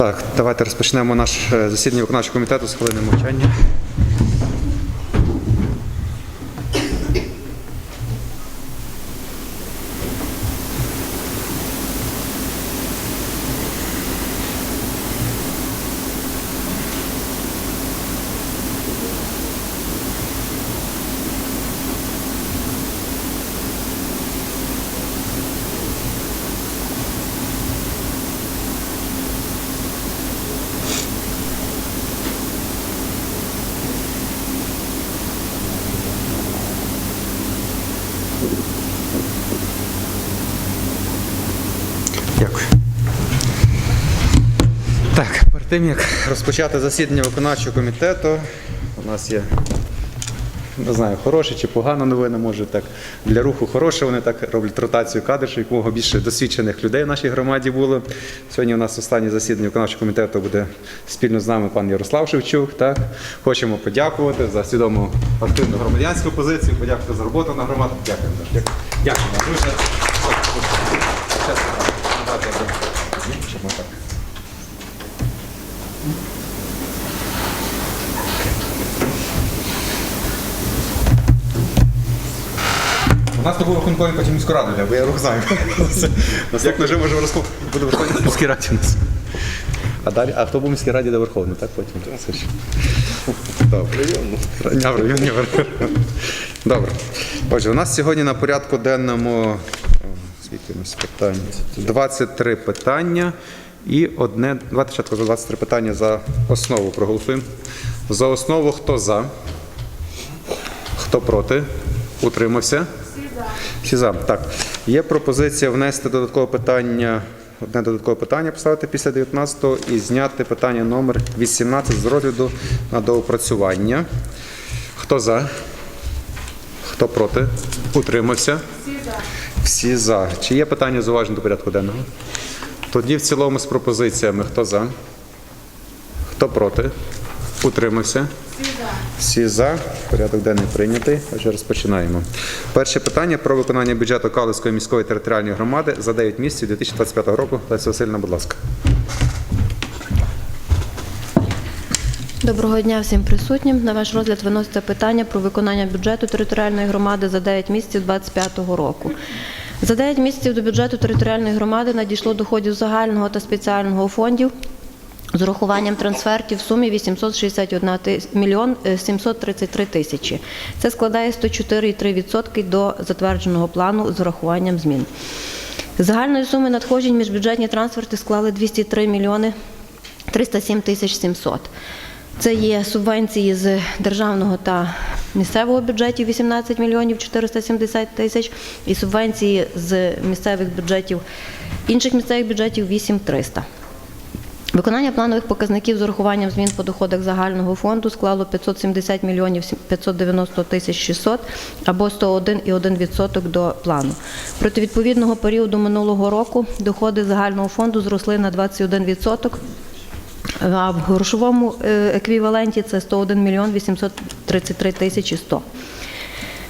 Так, давайте розпочнемо наше засідання виконавчого комітету з хвилини мовчання. Дякую. Так, перед як розпочати засідання виконавчого комітету, у нас є, не знаю, хороша чи погана новина, може так. Для руху хороше, вони так роблять ротацію кадрів, якомога більше досвідчених людей в нашій громаді було. Сьогодні у нас останнє засідання виконавчого комітету буде спільно з нами пан Ярослав Шевчук. Так? Хочемо подякувати за свідому активну громадянську позицію, подякувати за роботу на громаду. Дякуємо. Дякую. Дякую. Нас то був рахунковий потім міську раду, бо я рух знаю. Наступно вже може верхов... буде верховний в міській раді у нас. А далі, а хто був в міській раді, де верховний, так потім? Це ж. Добре. Районно. районні Добре. Отже, у нас сьогодні на порядку денному нас питань? 23 питання і одне. Давайте спочатку за 23 питання за основу проголосуємо. За основу хто за? Хто проти? Утримався? Всі за. Так. Є пропозиція внести додаткове питання, одне додаткове питання поставити після 19-го і зняти питання номер 18 з розгляду на доопрацювання. Хто за? Хто проти? Утримався? Всі за. Всі за. Чи є питання зауважень до порядку денного? Тоді в цілому з пропозиціями. Хто за? Хто проти? Утримався? Всі за. Порядок денний прийнятий. Отже, розпочинаємо. Перше питання про виконання бюджету Калицької міської територіальної громади за 9 місяців 2025 року. Леся Васильівна, будь ласка. Доброго дня всім присутнім. На ваш розгляд виноситься питання про виконання бюджету територіальної громади за 9 місяців 2025 року. За 9 місяців до бюджету територіальної громади надійшло доходів загального та спеціального фондів з урахуванням трансфертів в сумі 861 мільйон е, 733 тисячі. Це складає 104,3% до затвердженого плану з урахуванням змін. Загальної суми надходжень міжбюджетні трансферти склали 203 мільйони 307 тисяч 700. Це є субвенції з державного та місцевого бюджетів 18 мільйонів 470 тисяч і субвенції з місцевих бюджетів інших місцевих бюджетів 8 300. Виконання планових показників з урахуванням змін по доходах загального фонду склало 570 мільйонів 590 тисяч 600 або 101,1% до плану. Проти відповідного періоду минулого року доходи загального фонду зросли на 21%, а в грошовому е, еквіваленті це 101 мільйон 833 тисячі 100.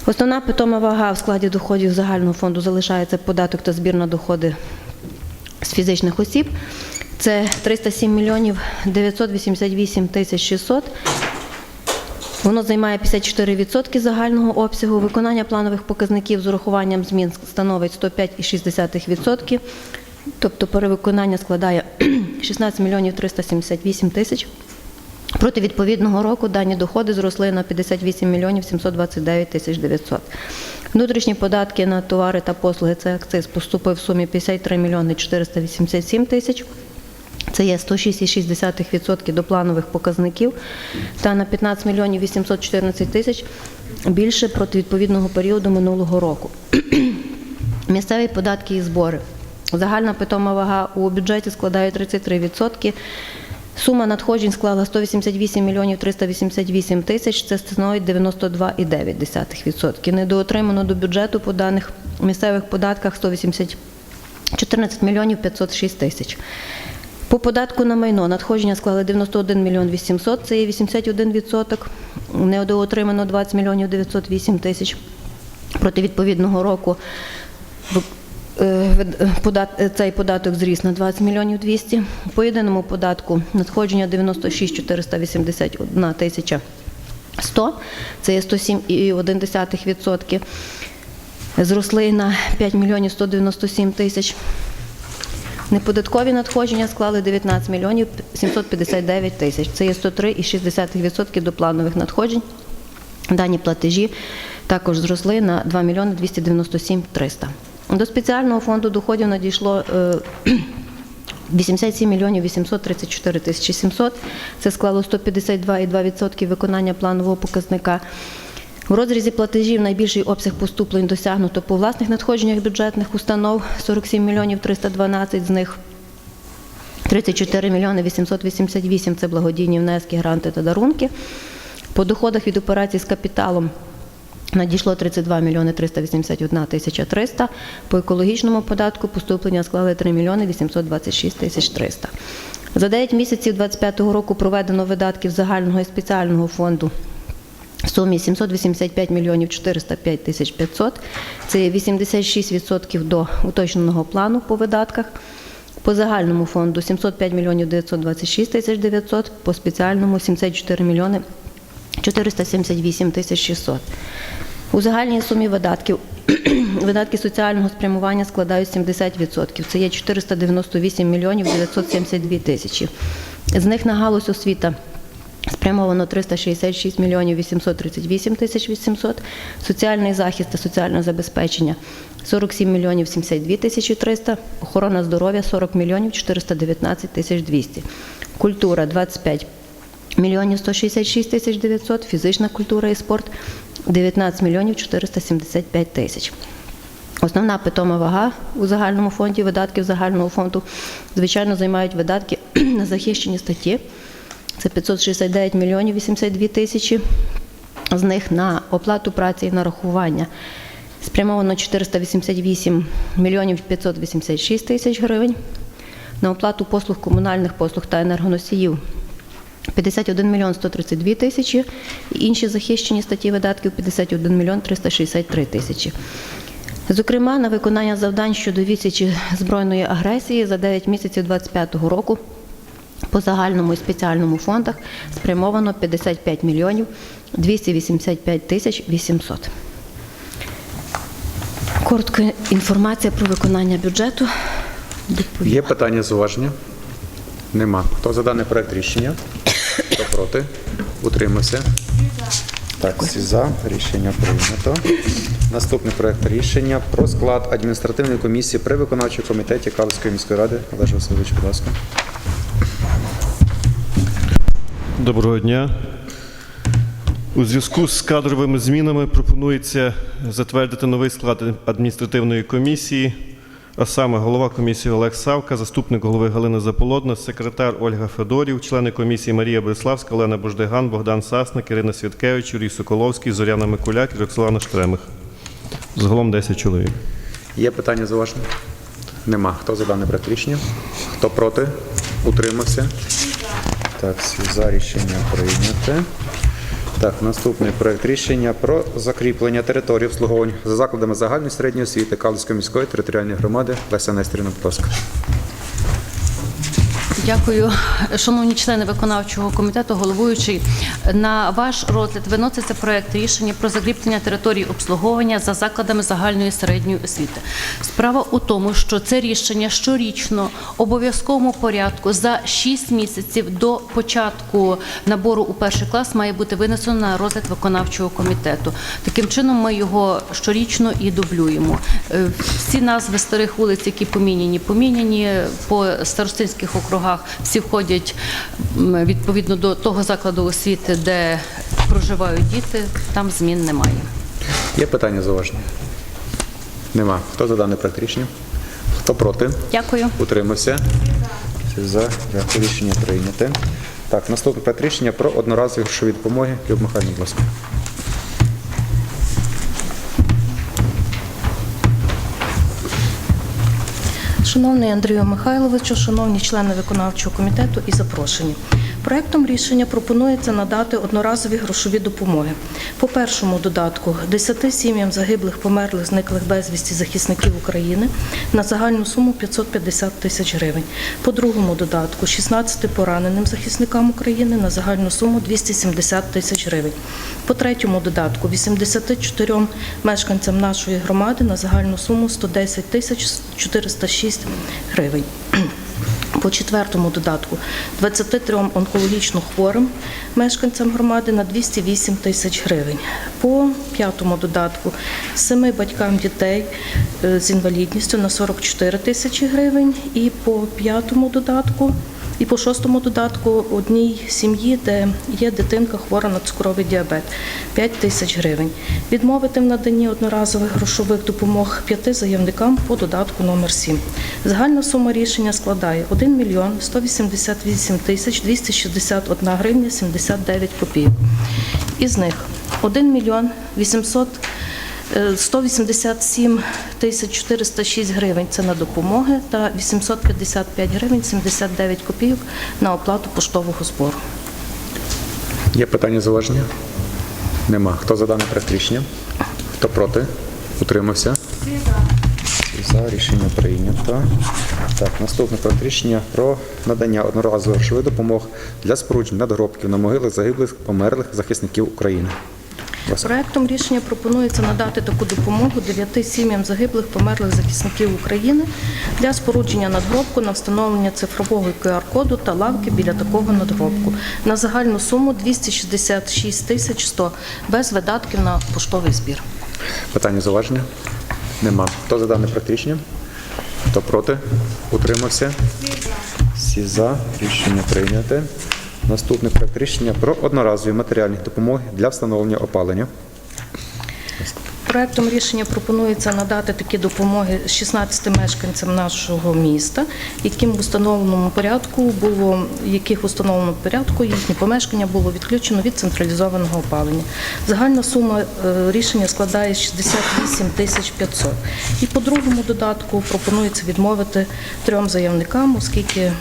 Основна питома вага в складі доходів загального фонду залишається податок та збір на доходи з фізичних осіб. Це 307 мільйонів 988 тисяч 600. Воно займає 54% загального обсягу. Виконання планових показників з урахуванням змін становить 105,6%. Тобто перевиконання складає 16 мільйонів 378 тисяч. Проти відповідного року дані доходи зросли на 58 мільйонів 729 тисяч 900. Внутрішні податки на товари та послуги це акциз поступив в сумі 53 мільйони 487 тисяч. Це є 106,6% до планових показників та на 15 мільйонів 814 тисяч більше проти відповідного періоду минулого року. Місцеві податки і збори. Загальна питома вага у бюджеті складає 33%. Сума надходжень склала 188 мільйонів 388 тисяч, це становить 92,9%. Недоотримано до бюджету по даних місцевих податках 180 14 мільйонів 506 тисяч. По податку на майно надходження склали 91 мільйон 800, це є 81%. Недоотримано 20 мільйонів 908 тисяч. Проти відповідного року е, Цей податок зріс на 20 мільйонів 200. По єдиному податку надходження 96 481 тисяча 100. Це є 107,1%. Зросли на 5 мільйонів 197 тисяч. Неподаткові надходження склали 19 мільйонів 759 тисяч. Це є 103,6% до планових надходжень. Дані платежі також зросли на 2 мільйони 297 300. До спеціального фонду доходів надійшло е, 87 мільйонів 834 тисячі 700. Це склало 152,2% виконання планового показника. В розрізі платежів найбільший обсяг поступлень досягнуто по власних надходженнях бюджетних установ 47 мільйонів 312 з них 34 мільйони 888 – це благодійні внески, гранти та дарунки. По доходах від операцій з капіталом надійшло 32 мільйони 381 тисяча 300. По екологічному податку поступлення склали 3 мільйони 826 тисяч 300. За 9 місяців 2025 року проведено видатків загального і спеціального фонду в сумі 785 мільйонів 405 тисяч 500. Це 86% до уточненого плану по видатках. По загальному фонду 705 мільйонів 926 тисяч 900, по спеціальному 74 мільйони 478 тисяч 600. У загальній сумі видатків видатки соціального спрямування складають 70%. Це є 498 мільйонів 972 тисячі. З них на галузь освіта Спрямовано 366 мільйонів 838 тисяч 800, соціальний захист та соціальне забезпечення 47 мільйонів 72 тисячі 300, охорона здоров'я 40 мільйонів 419 тисяч 200, культура 25 мільйонів 166 тисяч 900, фізична культура і спорт 19 мільйонів 475 тисяч. Основна питома вага у загальному фонді видатків загального фонду, звичайно, займають видатки на захищені статті. Це 569 мільйонів 82 тисячі. З них на оплату праці і нарахування спрямовано 488 мільйонів 586 тисяч гривень. На оплату послуг комунальних послуг та енергоносіїв 51 мільйон 132 тисячі. І інші захищені статті видатків 51 мільйон 363 тисячі. Зокрема, на виконання завдань щодо відсічі збройної агресії за 9 місяців 2025 року по загальному і спеціальному фондах спрямовано 55 мільйонів 285 тисяч 800. Коротка інформація про виконання бюджету. Доповім. Є питання, зауваження? Нема. Хто за даний проект рішення? Хто проти? Утримався? Так, всі за. Рішення прийнято. Наступний проект рішення про склад адміністративної комісії при виконавчому комітеті Калицької міської ради. Олеж Васильович, будь ласка. Доброго дня. У зв'язку з кадровими змінами пропонується затвердити новий склад адміністративної комісії, а саме голова комісії Олег Савка, заступник голови Галина Заполодна, секретар Ольга Федорів, члени комісії Марія Бориславська, Олена Бождиган, Богдан Сасник, Ірина Святкевич, Юрій Соколовський, Зоряна Микуляк і Роксолана Штремих. Загалом 10 чоловік. Є питання, зауваження? Нема. Хто за даний проект рішення? Хто проти? Утримався? Так, всі за рішення прийняте. Так, наступний проект рішення про закріплення території обслуговування за закладами загальної середньої освіти Калицької міської територіальної громади. Леся Нестерівна, будь ласка. Дякую, шановні члени виконавчого комітету, головуючий. На ваш розгляд виноситься проект рішення про закріплення території обслуговування за закладами загальної середньої освіти. Справа у тому, що це рішення щорічно обов'язковому порядку за 6 місяців до початку набору у перший клас має бути винесено на розгляд виконавчого комітету. Таким чином, ми його щорічно і дублюємо. Е, Всі назви старих вулиць, які поміняні, поміняні по старостинських округах. Всі входять відповідно до того закладу освіти, де проживають діти. Там змін немає. Є питання, зауваження? Нема. Хто за даний проект рішення? Хто проти? Дякую. Утримався? За. Дякую. Рішення прийняте. Так, наступний проект рішення про одноразові грошові допомоги. Люб Михайловна, будь ласка. Шановний Андрію Михайловичу, шановні члени виконавчого комітету і запрошені. Проектом рішення пропонується надати одноразові грошові допомоги. По першому додатку 10 сім'ям загиблих, померлих, зниклих безвісті захисників України на загальну суму 550 тисяч гривень. По другому додатку 16 пораненим захисникам України на загальну суму 270 тисяч гривень. По третьому додатку 84 мешканцям нашої громади на загальну суму 110 тисяч 406 гривень. По четвертому додатку 23 онкологічно хворим мешканцям громади на 208 тисяч гривень. По п'ятому додатку семи батькам дітей е, з інвалідністю на 44 тисячі гривень. І по п'ятому додатку і по шостому додатку одній сім'ї, де є дитинка хвора на цукровий діабет 5 тисяч гривень. Відмовити в наданні одноразових грошових допомог п'яти заявникам по додатку номер 7. Загальна сума рішення складає 1 мільйон 188 тисяч 261 гривня 79 копійок. Із них 1 мільйон 800 Е, 187 тисяч 406 гривень – це на допомоги та 855 гривень 79 копійок на оплату поштового збору. Є питання зауваження? Нема. Хто за дане проект рішення? Хто проти? Утримався? За. Рішення прийнято. Так, наступне проект рішення про надання одноразових грошових допомог для спорудження надгробків на могилах загиблих померлих захисників України. Проектом рішення пропонується надати таку допомогу дев'яти сім'ям загиблих померлих захисників України для спорудження надгробку на встановлення цифрового QR-коду та лавки біля такого надгробку на загальну суму 266 тисяч 100 без видатків на поштовий збір. Питання зауваження? Нема. Хто за дане проект рішення? Хто проти? Утримався? Всі за. Рішення прийняте. Наступний проект рішення про одноразові матеріальні допомоги для встановлення опалення. Проектом рішення пропонується надати такі допомоги 16 мешканцям нашого міста, яким в установленому порядку було яких в установленому порядку їхнє помешкання було відключено від централізованого опалення. Загальна сума е, рішення складає 68 тисяч 500. І по другому додатку пропонується відмовити трьом заявникам, оскільки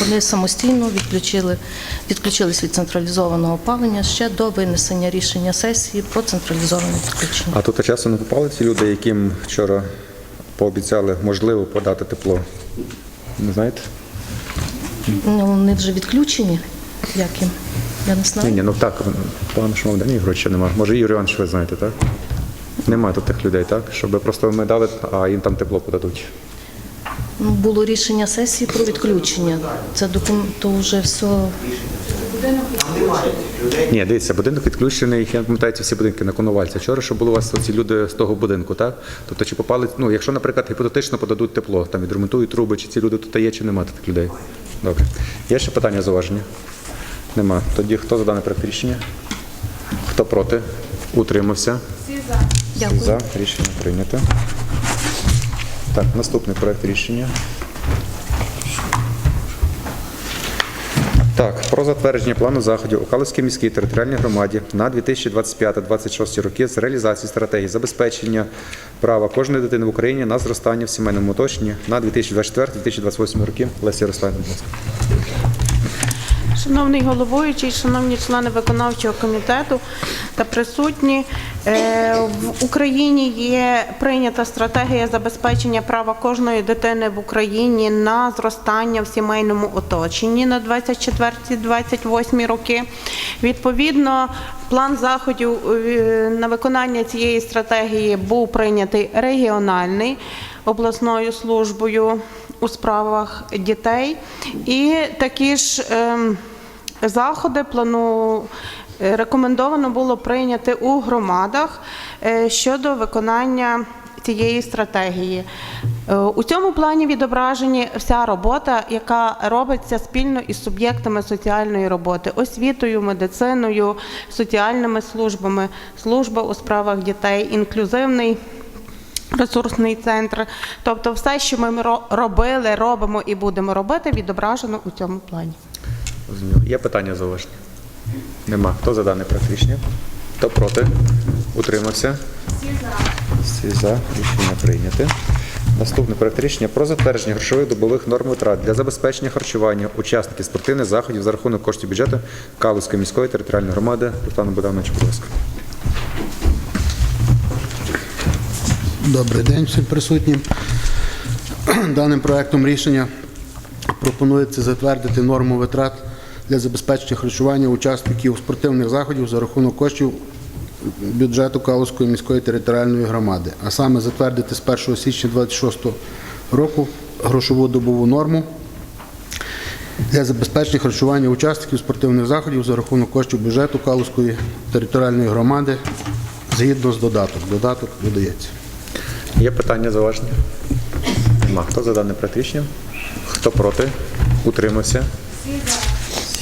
вони самостійно відключили, відключились від централізованого опалення ще до винесення рішення сесії про централізоване відключення. А тут часу не попали ці люди, яким вчора пообіцяли можливо подати тепло. Не знаєте? Ну, вони вже відключені. Як їм? Я не знаю. ні, ні, ну так, погано, що мов ні, грошей немає. Може, Юрій Іванович, ви знаєте, так? Немає тут тих людей, так? Щоб просто ми дали, а їм там тепло подадуть. Було рішення сесії про відключення. Це докум... то вже все. Ні, дивіться, будинок відключений, я пам'ятаю ці всі будинки на Коновальця. Вчора, що були у вас ці люди з того будинку, так? Тобто, чи попали, ну, якщо, наприклад, гіпотетично подадуть тепло, там відремонтують труби, чи ці люди тут є, чи немає таких людей? Добре. Є ще питання зауваження? Нема. Тоді хто за дане проект рішення? Хто проти? Утримався? Всі Дякую. за. Рішення прийнято. Так, наступний проект рішення. Так, про затвердження плану заходів у Калицькій міській територіальній громаді на 2025-2026 роки з реалізації стратегії забезпечення права кожної дитини в Україні на зростання в сімейному оточенні на 2024-2028 роки. Леся Ярославівна, будь ласка. Шановний головуючий, шановні члени виконавчого комітету та присутні, е, в Україні є прийнята стратегія забезпечення права кожної дитини в Україні на зростання в сімейному оточенні на 24-28 роки. Відповідно, план заходів е, на виконання цієї стратегії був прийнятий регіональний обласною службою у справах дітей, і такі ж ем, заходи плану е, рекомендовано було прийняти у громадах е, щодо виконання цієї стратегії. Е, У цьому плані відображені вся робота, яка робиться спільно із суб'єктами соціальної роботи, освітою, медициною, соціальними службами, служба у справах дітей, інклюзивний ресурсний центр. Тобто, все, що ми ро- робили, робимо і будемо робити, відображено у цьому плані. Зрозуміло. Є питання зауваження? Нема. Хто за дане проект рішення? Хто проти? Утримався? Всі за. Всі за. Рішення прийняте. Наступний проект рішення про затвердження грошових добових норм витрат для забезпечення харчування учасників спортивних заходів за рахунок коштів бюджету Калузької міської територіальної громади. Руслан Богданович, будь ласка. Добрий день всім присутнім. Даним проектом рішення пропонується затвердити норму витрат для забезпечення харчування учасників спортивних заходів за рахунок коштів бюджету Калузької міської територіальної громади, а саме затвердити з 1 січня 2026 року грошову добову норму для забезпечення харчування учасників спортивних заходів за рахунок коштів бюджету Калузької територіальної громади згідно з додаток. Додаток додається. Є питання зауваження? Нема. Хто за дане рішення? Хто проти? Утримався?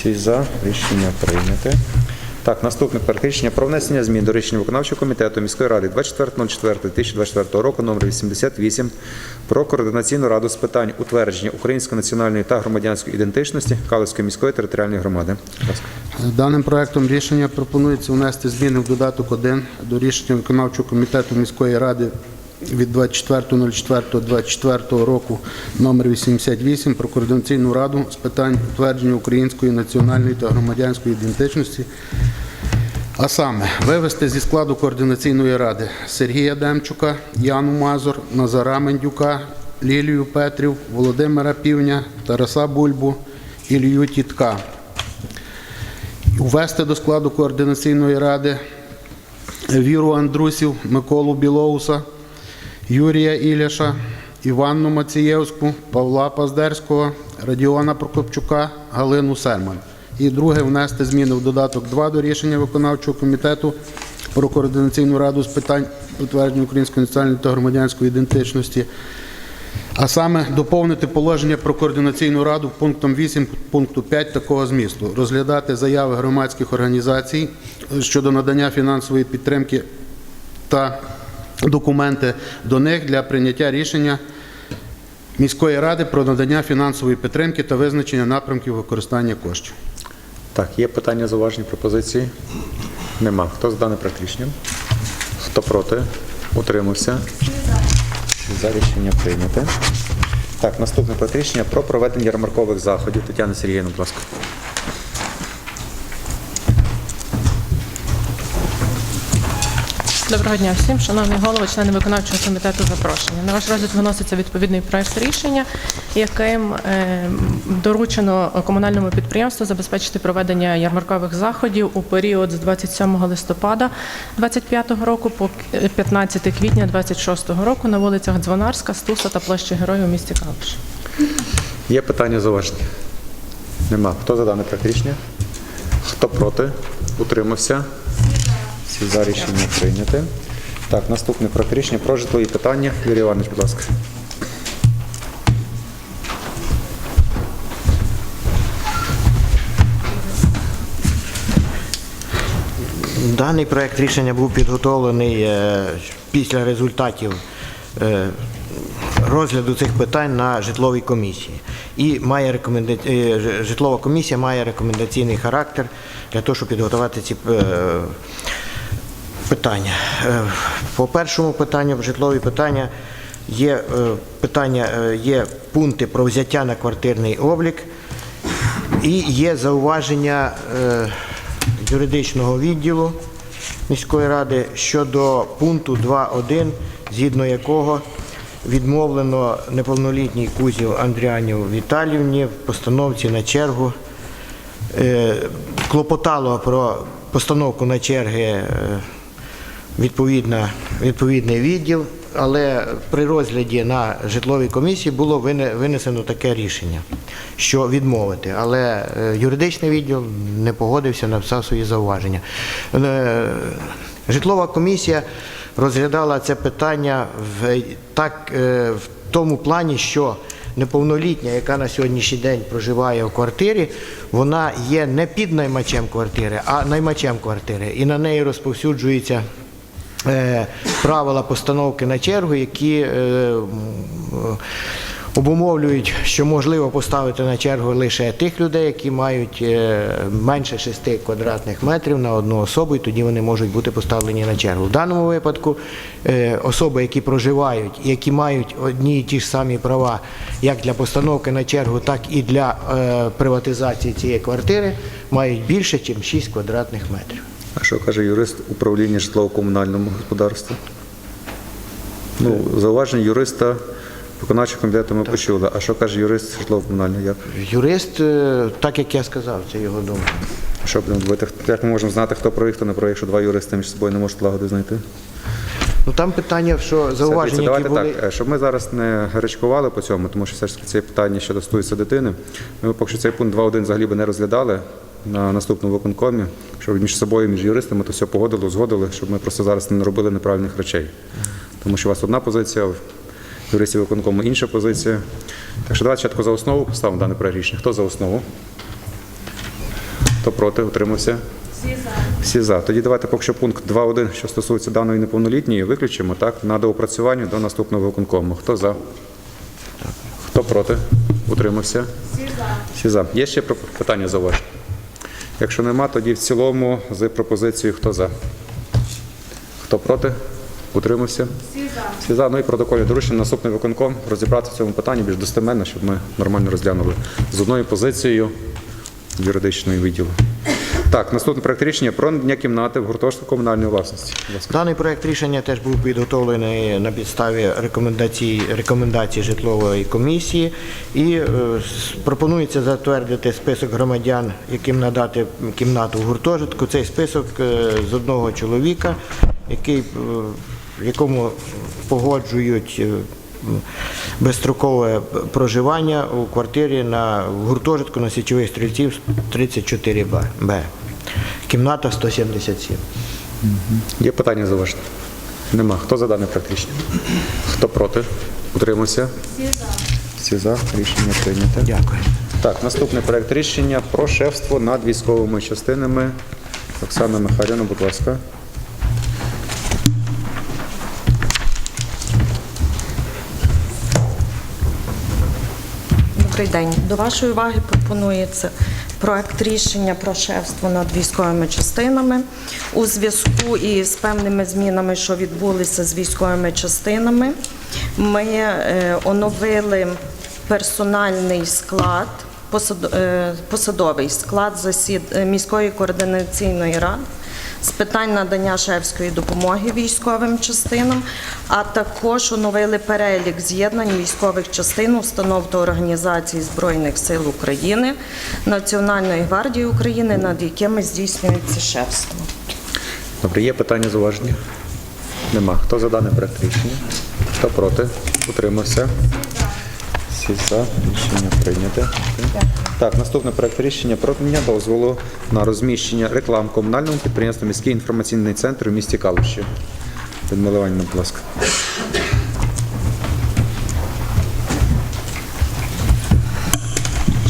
Всі за. Рішення прийняте. Так, наступне рішення про внесення змін до рішення виконавчого комітету міської ради 24.04.2024 року номер 88 про координаційну раду з питань утвердження української національної та громадянської ідентичності Калицької міської територіальної громади. Даним проектом рішення пропонується внести зміни в додаток 1 до рішення виконавчого комітету міської ради від 24.04.24 року номер 88 про координаційну раду з питань утвердження української національної та громадянської ідентичності. А саме вивести зі складу координаційної ради Сергія Демчука, Яну Мазур, Назара Мендюка, Лілію Петрів, Володимира Півня, Тараса Бульбу, Ілью Тітка. Увести до складу координаційної ради Віру Андрусів, Миколу Білоуса, Юрія Іляша, Іванну Мацієвську, Павла Паздерського, Радіона Прокопчука, Галину Серман. І друге внести зміни в додаток 2 до рішення виконавчого комітету про координаційну раду з питань утвердження української національної та громадянської ідентичності. А саме доповнити положення про координаційну раду пунктом 8 пункту 5 такого змісту. Розглядати заяви громадських організацій щодо надання фінансової підтримки та документи до них для прийняття рішення міської ради про надання фінансової підтримки та визначення напрямків використання коштів. Так, є питання, зауваження, пропозиції? Нема. Хто за дане рішення? Хто проти? Утримався? За рішення прийняте. Так, наступне проект про проведення ярмаркових заходів. Тетяна Сергіївна, будь ласка. Доброго дня всім, шановний голово, члени виконавчого комітету запрошення. На ваш розгляд виноситься відповідний проект рішення, яким е, доручено комунальному підприємству забезпечити проведення ярмаркових заходів у період з 27 листопада 2025 року по 15 квітня 2026 року на вулицях Дзвонарська, Стуса та площі Героїв у місті Калуш. Є питання, зауваження? Нема. Хто за дане проект рішення? Хто проти? Утримався? Всі за рішення прийняте. Так, наступне проект рішення про житлові питання. Юрій Іванович, будь ласка. Даний проект рішення був підготовлений е, після результатів е, розгляду цих питань на житловій комісії. І має рекоменда... е, житлова комісія має рекомендаційний характер для того, щоб підготувати ці питання. Е, По першому питанню, житлові питання, є е, питання, е, є пункти про взяття на квартирний облік. І є зауваження юридичного відділу міської ради щодо пункту 2.1, згідно якого відмовлено неповнолітній Кузів Андріанів Віталівні в постановці на чергу. Клопотало про постановку на черги відповідна, відповідний відділ, але при розгляді на житловій комісії було винесено таке рішення, що відмовити. Але е, юридичний відділ не погодився, написав свої зауваження. Е, Житлова комісія розглядала це питання в, так, е, в тому плані, що неповнолітня, яка на сьогоднішній день проживає в квартирі, вона є не під наймачем квартири, а наймачем квартири. І на неї розповсюджується правила постановки на чергу, які е, обумовлюють, що можливо поставити на чергу лише тих людей, які мають е, менше 6 квадратних метрів на одну особу, і тоді вони можуть бути поставлені на чергу. В даному випадку е, особи, які проживають які мають одні і ті ж самі права, як для постановки на чергу, так і для е, приватизації цієї квартири, мають більше, ніж 6 квадратних метрів. А що каже юрист управління житлово-комунальному господарству? Ну, зауваження юриста виконавчого комітету ми почули. А що каже юрист житлово-комунального? Як? Юрист, е, так як я сказав, це його думка. Що будемо робити? Як ми можемо знати, хто правий, хто не правий, якщо два юристи між собою не можуть лагоди знайти? Ну там питання, що зауваження, дивіться, які давайте були. так, е, щоб ми зараз не гарячкували по цьому, тому що все ж таки це питання, що стосується дитини. Ми поки що цей пункт 2.1 взагалі би не розглядали на наступному виконкомі, щоб між собою, між юристами то все погодили, узгодили, щоб ми просто зараз не робили неправильних речей. Тому що у вас одна позиція, в юристів виконкому інша позиція. Так що давайте спочатку за основу поставимо дане рішення. Хто за основу? Хто проти? Утримався? Всі за. Тоді давайте поки що пункт 2.1, що стосується даної неповнолітньої, виключимо так на доопрацювання до наступного виконкому. Хто за? Хто проти? Утримався? Всі за. Всі за. Є ще питання зауваження? Якщо нема, тоді в цілому з пропозицією хто за? Хто проти? Утримався? Всі за. Всі за. Ну і протоколі доручення наступний виконком розібратися в цьому питанні більш достеменно, щоб ми нормально розглянули з одною позицією юридичної відділу. Так, наступний проект рішення про надання кімнати в гуртожитку комунальної власності. Даний проект рішення теж був підготовлений на підставі рекомендацій, рекомендацій житлової комісії і е, пропонується затвердити список громадян, яким надати кімнату в гуртожитку. Цей список е, з одного чоловіка, який, е, якому погоджують. е, Безстрокове проживання у квартирі на гуртожитку на січових стрільців 34Б. Кімната 177. Є питання зауваження? Нема. Хто за дане проект рішення? Хто проти? Утримався? Всі за. Всі за. Рішення прийнято. Дякую. Так, наступний проект рішення про шефство над військовими частинами. Оксана Михайлівна, будь ласка. Добрий день. До вашої уваги пропонується проект рішення про шефство над військовими частинами у зв'язку із певними змінами, що відбулися з військовими частинами. Ми е, оновили персональний склад, е, посадовий склад міської координаційної ради з питань надання шефської допомоги військовим частинам, а також оновили перелік з'єднань військових частин, установ та організацій Збройних сил України, Національної гвардії України, над якими здійснюється шефство. Добре, є питання зауваження? Нема. Хто за дане проект рішення? Хто проти? Утримався? Всі за. Рішення прийняте. Так, наступний проект рішення про надання дозволу на розміщення реклам комунальному підприємству міський інформаційний центр у місті Калуші. Людмила Іванівна, будь ласка.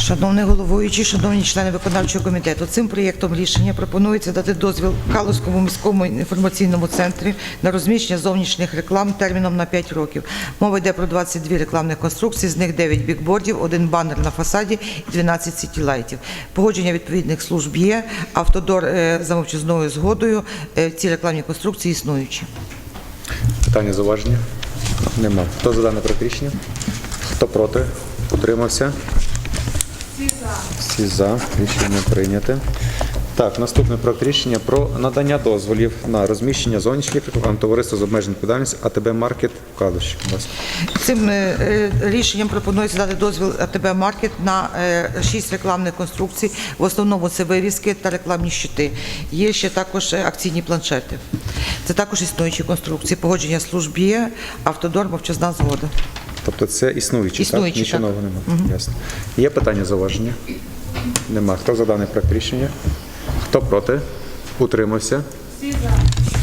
Шановний головуючий, шановні члени виконавчого комітету, цим проєктом рішення пропонується дати дозвіл Калузькому міському інформаційному центрі на розміщення зовнішніх реклам терміном на 5 років. Мова йде про 22 рекламних конструкції, з них 9 бікбордів, один банер на фасаді і 12 сітілайтів. Погодження відповідних служб є. Автодор е, за мовчазною згодою. е, Ці рекламні конструкції існуючі. Питання зауваження? Нема. Хто за дане проект рішення? Хто проти? Утримався? Всі за. Всі за. Рішення прийняте. Так, наступний проект рішення про надання дозволів на розміщення зовнішніх реклам товариства з обмеженою відповідальністю АТБ Маркет в Калуші. Цим е, е, рішенням пропонується дати дозвіл АТБ Маркет на е, шість рекламних конструкцій. В основному це вирізки та рекламні щити. Є ще також е, акційні планшети. Це також існуючі конструкції. Погодження служб є, автодор, мовчазна згода. Тобто це існуючі, Існуючі, так? Нічого так. нового немає. Ясно. Є питання зауваження? Нема. Хто за даний проект рішення? Хто проти? Утримався? Всі за.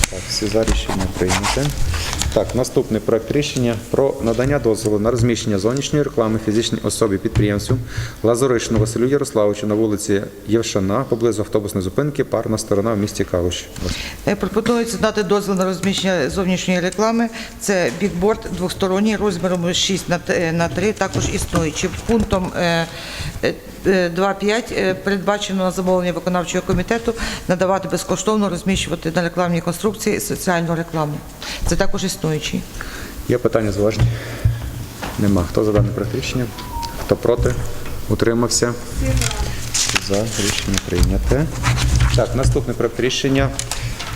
Так, всі за рішення прийняте. Так, наступний проект рішення про надання дозволу на розміщення зовнішньої реклами фізичній особі підприємцю Лазоришину Василю Ярославовичу на вулиці Євшана поблизу автобусної зупинки парна сторона в місті Калуш. Е, Пропонується дати дозвіл на розміщення зовнішньої реклами. Це бікборд двосторонній розміром 6 на т- е, на 3, також існуючий. Пунктом е, 2.5 е, передбачено на замовлення виконавчого комітету надавати безкоштовно розміщувати на рекламній конструкції соціальну рекламу. Це також існуючий. Є питання зауваження? Нема. Хто за проект рішення? Хто проти? Утримався? За рішення прийняте. Так, наступний проект рішення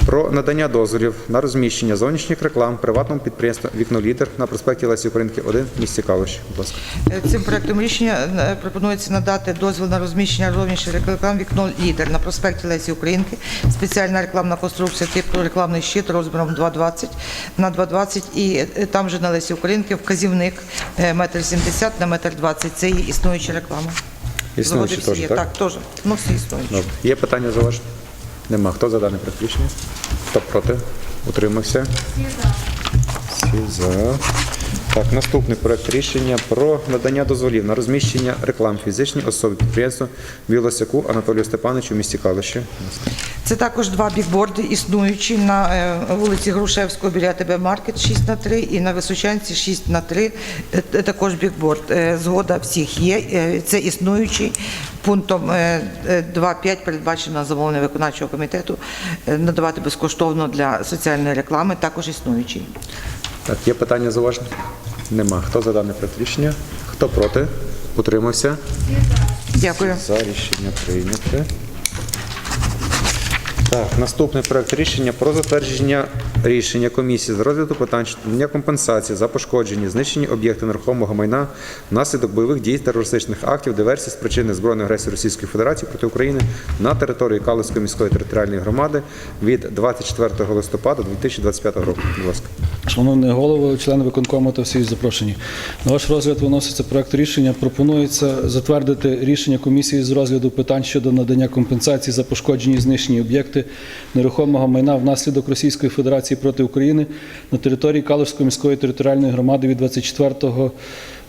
про надання дозволів на розміщення зовнішніх реклам приватному підприємству Вікнолідер на проспекті Лесі Українки 1 в місті Калуш. Будь ласка. Е, Цим проектом рішення е, пропонується надати дозвіл на розміщення зовнішніх реклам вікно лідер на проспекті Лесі Українки. Спеціальна рекламна конструкція типу рекламний щит розміром 2,20 на 2,20 і е, там же на Лесі Українки вказівник е, метр 70 на метр 20. Це є існуюча реклама. Існуючі теж, так? Так, теж. Ну, всі існуючі. Добре. Є питання зауваження? Нема. Хто за дане проект рішення? Хто проти? Утримався? Всі за. Так, наступний проект рішення про надання дозволів на розміщення реклам фізичній особі підприємства Білосяку Анатолію Степановичу в місті Калуші. Це також два бікборди існуючі на е, вулиці Грушевського біля ТБ Маркет 6 на 3 і на Височанці 6 на 3 е, також бікборд. Е, Згода всіх є. Це існуючий. Пунктом е, е, 2.5 передбачено замовлення виконавчого комітету надавати безкоштовно для соціальної реклами, також існуючий. Так, є питання зауваження? Нема. Хто за дане рішення? Хто проти? Утримався? Дякую. За рішення прийняте. Так, наступний проект рішення про затвердження рішення комісії з розгляду питань щодо компенсації за пошкоджені, знищені об'єкти нерухомого майна внаслідок бойових дій, терористичних актів, диверсій, спричинених збройної агресії Російської Федерації проти України на території Калицької міської територіальної громади від 24 листопада 2025 року. Будь ласка. Шановний голово, члени виконкому та всі запрошені. На ваш розгляд виноситься проект рішення. Пропонується затвердити рішення комісії з розгляду питань щодо надання компенсації за пошкоджені знищені об'єкти нерухомого майна внаслідок Російської Федерації проти України на території Калужської міської територіальної громади від 24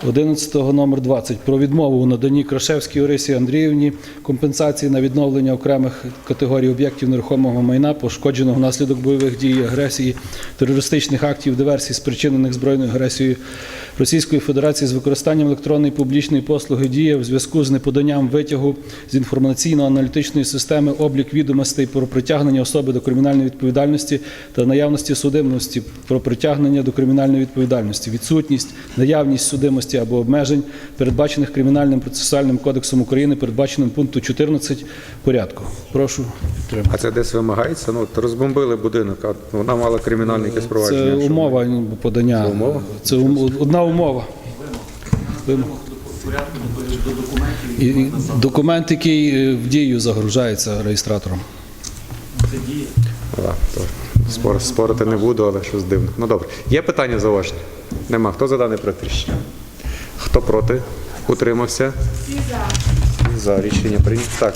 11 номер 20 про відмову у наданні Крашевській Орисі Андріївні компенсації на відновлення окремих категорій об'єктів нерухомого майна, пошкодженого внаслідок бойових дій, агресії, терористичних актів, диверсій, спричинених збройною агресією Російської Федерації з використанням електронної публічної послуги дія в зв'язку з неподанням витягу з інформаційно-аналітичної системи облік відомостей про притягнення особи до кримінальної відповідальності та наявності судимості про притягнення до кримінальної відповідальності, відсутність, наявність судимості або обмежень, передбачених Кримінальним процесуальним кодексом України, передбаченим пункту 14 порядку. Прошу підтримати. А це десь вимагається? Ну, от розбомбили будинок, а вона мала кримінальне якесь провадження. Це умова ну, подання. Це умова? Це ум- одна умова. Вимога. І і документ, який е, в дію загружається реєстратором. То спор, спорити не буду, але щось дивно. Ну добре. Є питання зауваження? Нема. Хто за дане проект рішення? Хто проти? Утримався? За рішення прийнято. Так,